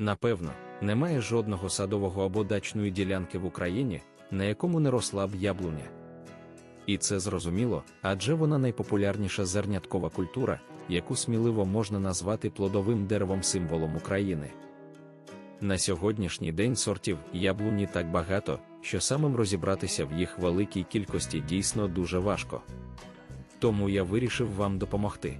Напевно, немає жодного садового або дачної ділянки в Україні, на якому не росла б яблуня. І це зрозуміло, адже вона найпопулярніша зерняткова культура, яку сміливо можна назвати плодовим деревом символом України. На сьогоднішній день сортів яблуні так багато, що самим розібратися в їх великій кількості дійсно дуже важко. Тому я вирішив вам допомогти.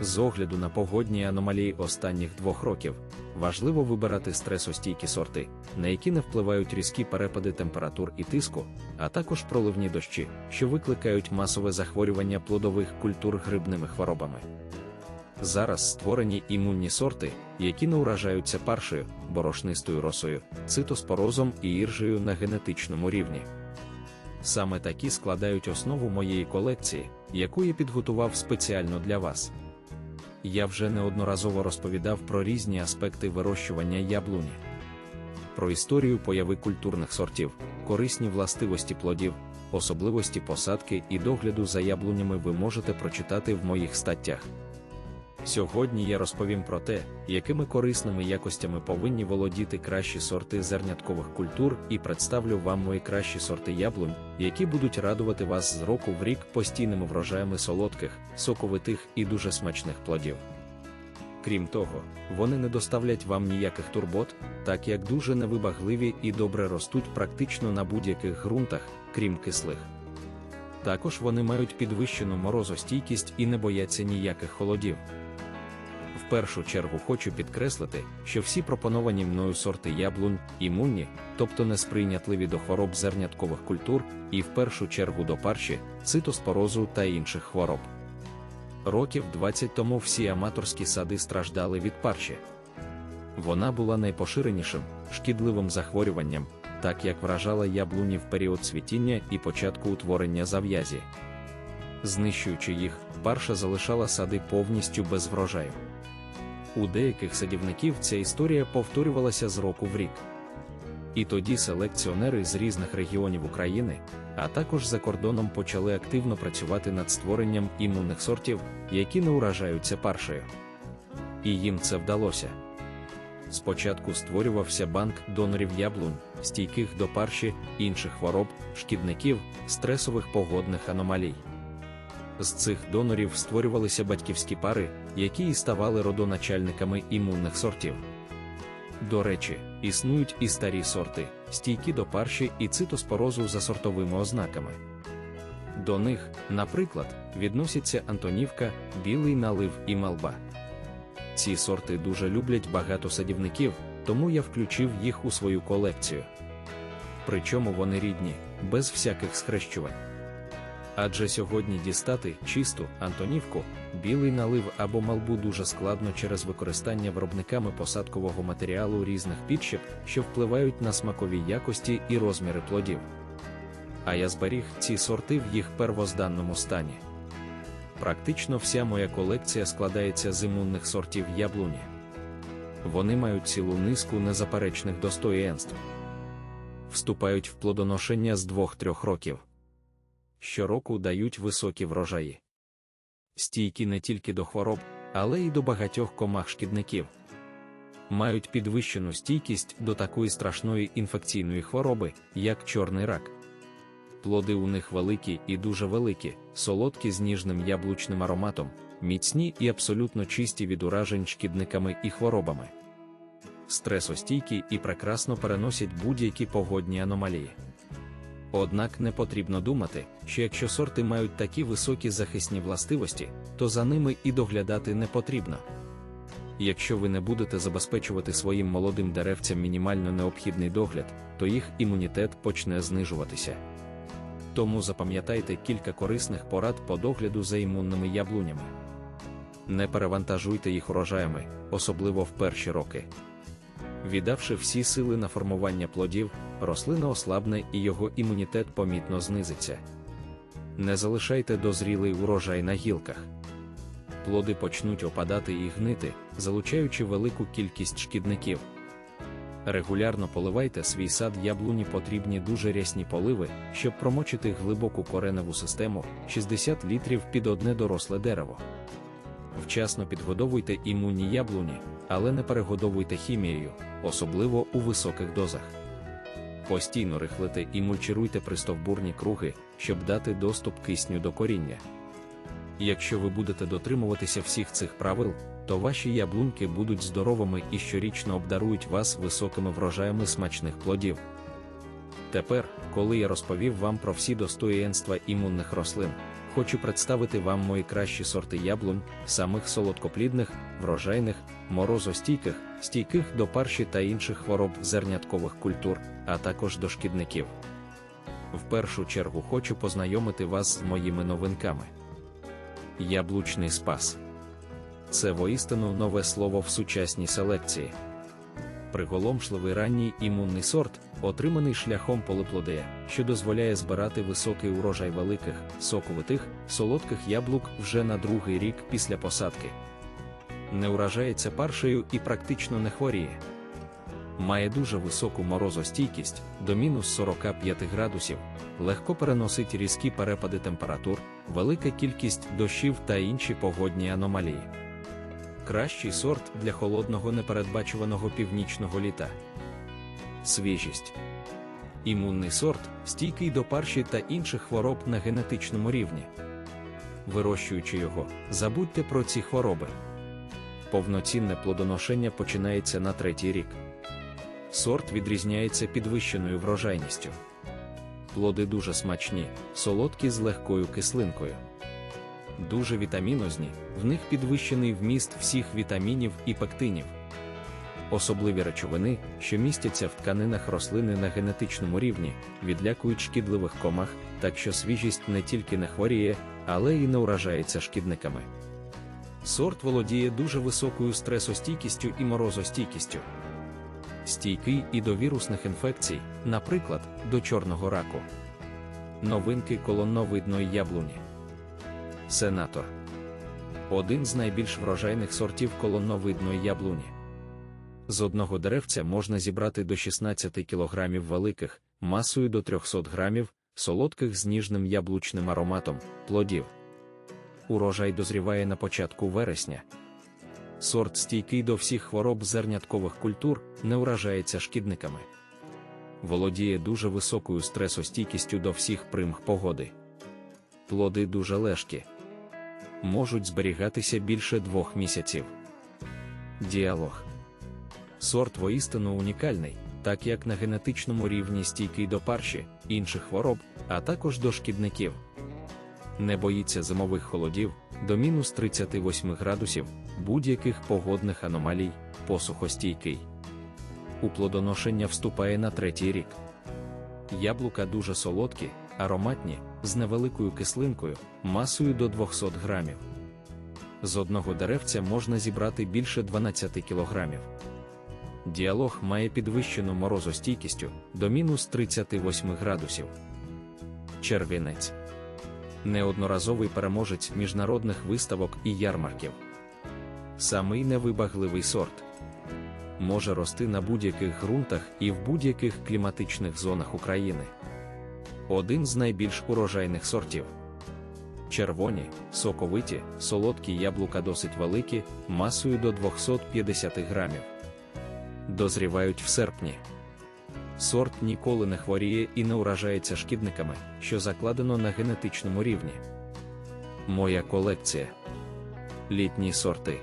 З огляду на погодні аномалії останніх двох років важливо вибирати стресостійкі сорти, на які не впливають різкі перепади температур і тиску, а також проливні дощі, що викликають масове захворювання плодових культур грибними хворобами. Зараз створені імунні сорти, які не уражаються паршею, борошнистою росою, цитоспорозом і іржею на генетичному рівні. Саме такі складають основу моєї колекції, яку я підготував спеціально для вас. Я вже неодноразово розповідав про різні аспекти вирощування яблуні, про історію появи культурних сортів, корисні властивості плодів, особливості посадки і догляду за яблунями ви можете прочитати в моїх статтях. Сьогодні я розповім про те, якими корисними якостями повинні володіти кращі сорти зерняткових культур і представлю вам мої кращі сорти яблунь, які будуть радувати вас з року в рік постійними врожаями солодких, соковитих і дуже смачних плодів. Крім того, вони не доставлять вам ніяких турбот, так як дуже невибагливі і добре ростуть практично на будь-яких ґрунтах, крім кислих. Також вони мають підвищену морозостійкість і не бояться ніяких холодів. В першу чергу хочу підкреслити, що всі пропоновані мною сорти яблунь імунні, тобто несприйнятливі до хвороб зерняткових культур, і в першу чергу до парші, цитоспорозу та інших хвороб. Років 20 тому всі аматорські сади страждали від парші. Вона була найпоширенішим, шкідливим захворюванням, так як вражала яблуні в період цвітіння і початку утворення зав'язі. Знищуючи їх, парша залишала сади повністю без врожаю. У деяких садівників ця історія повторювалася з року в рік. І тоді селекціонери з різних регіонів України, а також за кордоном почали активно працювати над створенням імунних сортів, які не уражаються паршею. І їм це вдалося. Спочатку створювався банк донорів яблунь, стійких до парші, інших хвороб, шкідників, стресових погодних аномалій. З цих донорів створювалися батьківські пари, які і ставали родоначальниками імунних сортів. До речі, існують і старі сорти, стійкі до парші і цитоспорозу за сортовими ознаками. До них, наприклад, відносяться Антонівка, білий налив і малба. Ці сорти дуже люблять багато садівників, тому я включив їх у свою колекцію. Причому вони рідні, без всяких схрещувань. Адже сьогодні дістати чисту антонівку, білий налив або малбу дуже складно через використання виробниками посадкового матеріалу різних підщеп, що впливають на смакові якості і розміри плодів. А я зберіг ці сорти в їх первозданному стані. Практично вся моя колекція складається з імунних сортів яблуні. Вони мають цілу низку незаперечних достоєнств. Вступають в плодоношення з 2-3 років щороку дають високі врожаї. Стійкі не тільки до хвороб, але й до багатьох комах шкідників. Мають підвищену стійкість до такої страшної інфекційної хвороби, як чорний рак. Плоди у них великі і дуже великі, солодкі з ніжним яблучним ароматом, міцні і абсолютно чисті від уражень шкідниками і хворобами. Стресостійкі і прекрасно переносять будь-які погодні аномалії. Однак не потрібно думати, що якщо сорти мають такі високі захисні властивості, то за ними і доглядати не потрібно. Якщо ви не будете забезпечувати своїм молодим деревцям мінімально необхідний догляд, то їх імунітет почне знижуватися. Тому запам'ятайте кілька корисних порад по догляду за імунними яблунями. Не перевантажуйте їх урожаями, особливо в перші роки. Віддавши всі сили на формування плодів, рослина ослабне і його імунітет помітно знизиться. Не залишайте дозрілий урожай на гілках. Плоди почнуть опадати і гнити, залучаючи велику кількість шкідників. Регулярно поливайте свій сад яблуні потрібні дуже рясні поливи, щоб промочити глибоку кореневу систему 60 літрів під одне доросле дерево. Вчасно підгодовуйте імунні яблуні, але не перегодовуйте хімією, особливо у високих дозах. Постійно рихлите і мульчируйте пристовбурні круги, щоб дати доступ кисню до коріння. Якщо ви будете дотримуватися всіх цих правил, то ваші яблуньки будуть здоровими і щорічно обдарують вас високими врожаями смачних плодів. Тепер, коли я розповів вам про всі достоєнства імунних рослин, хочу представити вам мої кращі сорти яблунь, самих солодкоплідних, врожайних, морозостійких, стійких до парші та інших хвороб зерняткових культур, а також до шкідників. В першу чергу хочу познайомити вас з моїми новинками. Яблучний спас. Це воістину нове слово в сучасній селекції. Приголомшливий ранній імунний сорт, отриманий шляхом полиплодея, що дозволяє збирати високий урожай великих, соковитих, солодких яблук вже на другий рік після посадки. Не уражається паршею і практично не хворіє. Має дуже високу морозостійкість до мінус 45 градусів, легко переносить різкі перепади температур, велика кількість дощів та інші погодні аномалії. Кращий сорт для холодного непередбачуваного північного літа. Свіжість. Імунний сорт, стійкий до парші та інших хвороб на генетичному рівні. Вирощуючи його, забудьте про ці хвороби. Повноцінне плодоношення починається на третій рік. Сорт відрізняється підвищеною врожайністю. Плоди дуже смачні, солодкі з легкою кислинкою. Дуже вітамінозні, в них підвищений вміст всіх вітамінів і пектинів. Особливі речовини, що містяться в тканинах рослини на генетичному рівні, відлякують шкідливих комах, так що свіжість не тільки не хворіє, але й не уражається шкідниками. Сорт володіє дуже високою стресостійкістю і морозостійкістю. Стійкий і до вірусних інфекцій, наприклад, до чорного раку. Новинки колонновидної яблуні. Сенатор один з найбільш врожайних сортів колонновидної яблуні. З одного деревця можна зібрати до 16 кг великих, масою до 300 грамів, солодких з ніжним яблучним ароматом, плодів. Урожай дозріває на початку вересня. Сорт стійкий до всіх хвороб зерняткових культур, не уражається шкідниками. Володіє дуже високою стресостійкістю до всіх примх погоди. Плоди дуже лежкі. Можуть зберігатися більше двох місяців. Діалог. Сорт воістину унікальний, так як на генетичному рівні стійкий до парші, інших хвороб, а також до шкідників. Не боїться зимових холодів до мінус 38 градусів, будь-яких погодних аномалій, посухостійкий. У плодоношення вступає на третій рік. Яблука дуже солодкі, ароматні, з невеликою кислинкою, масою до 200 грамів. З одного деревця можна зібрати більше 12 кілограмів. Діалог має підвищену морозостійкістю до мінус 38 градусів. Червінець неодноразовий переможець міжнародних виставок і ярмарків. Самий невибагливий сорт може рости на будь-яких ґрунтах і в будь-яких кліматичних зонах України. Один з найбільш урожайних сортів. Червоні, соковиті, солодкі яблука досить великі, масою до 250 грамів. Дозрівають в серпні. Сорт ніколи не хворіє і не уражається шкідниками, що закладено на генетичному рівні. Моя колекція. Літні сорти.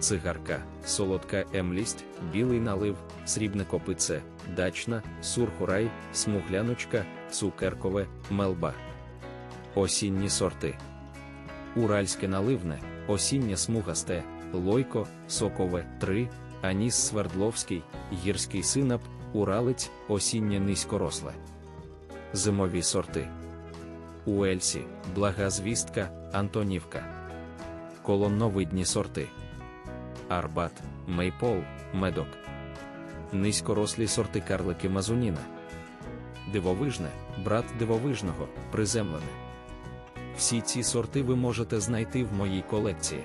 Цигарка, солодка емлість, білий налив, срібне копице, дачна, сурхурай, смугляночка, цукеркове, мелба. Осінні сорти. Уральське наливне, осіннє смугасте, лойко, сокове 3, аніс свердловський, гірський синап, Уралець осіннє низькоросле. Зимові сорти. Уельсі, блага звістка, Антонівка. Колонновидні сорти. Арбат, Мейпол, Медок. Низькорослі сорти карлики Мазуніна. Дивовижне, брат дивовижного, приземлене. Всі ці сорти ви можете знайти в моїй колекції.